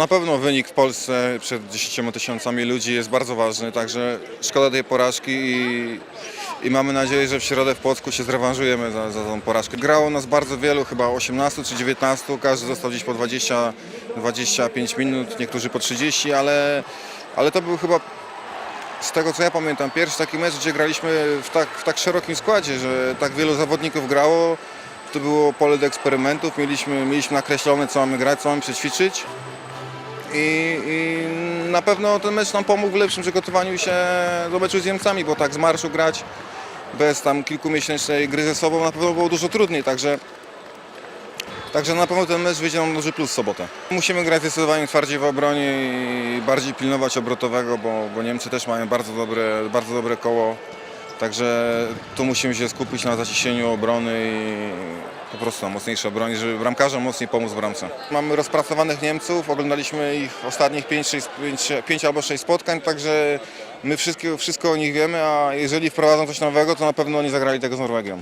Na pewno wynik w Polsce przed 10 tysiącami ludzi jest bardzo ważny, także szkoda tej porażki i, i mamy nadzieję, że w środę w Płocku się zrewanżujemy za, za tą porażkę. Grało nas bardzo wielu, chyba 18 czy 19, każdy został gdzieś po 20, 25 minut, niektórzy po 30, ale, ale to był chyba z tego co ja pamiętam, pierwszy taki mecz, gdzie graliśmy w tak, w tak szerokim składzie, że tak wielu zawodników grało. To było pole do eksperymentów, mieliśmy, mieliśmy nakreślone co mamy grać, co mamy przećwiczyć. I, I na pewno ten mecz nam pomógł w lepszym przygotowaniu się do meczu z Niemcami, bo tak z marszu grać bez tam kilkumiesięcznej gry ze sobą na pewno było dużo trudniej, także, także na pewno ten mecz wyjdzie nam duży plus w sobotę. Musimy grać zdecydowanie twardziej w obronie i bardziej pilnować obrotowego, bo, bo Niemcy też mają bardzo dobre, bardzo dobre koło, także tu musimy się skupić na zaciśnieniu obrony i po prostu na mocniejszej obronie, żeby bramkarzom mocniej pomóc w bramce. Mamy rozpracowanych Niemców, oglądaliśmy ich ostatnich 5, 6, 5, 5 albo 6 spotkań, także my wszystko, wszystko o nich wiemy, a jeżeli wprowadzą coś nowego, to na pewno nie zagrali tego z Norwegią.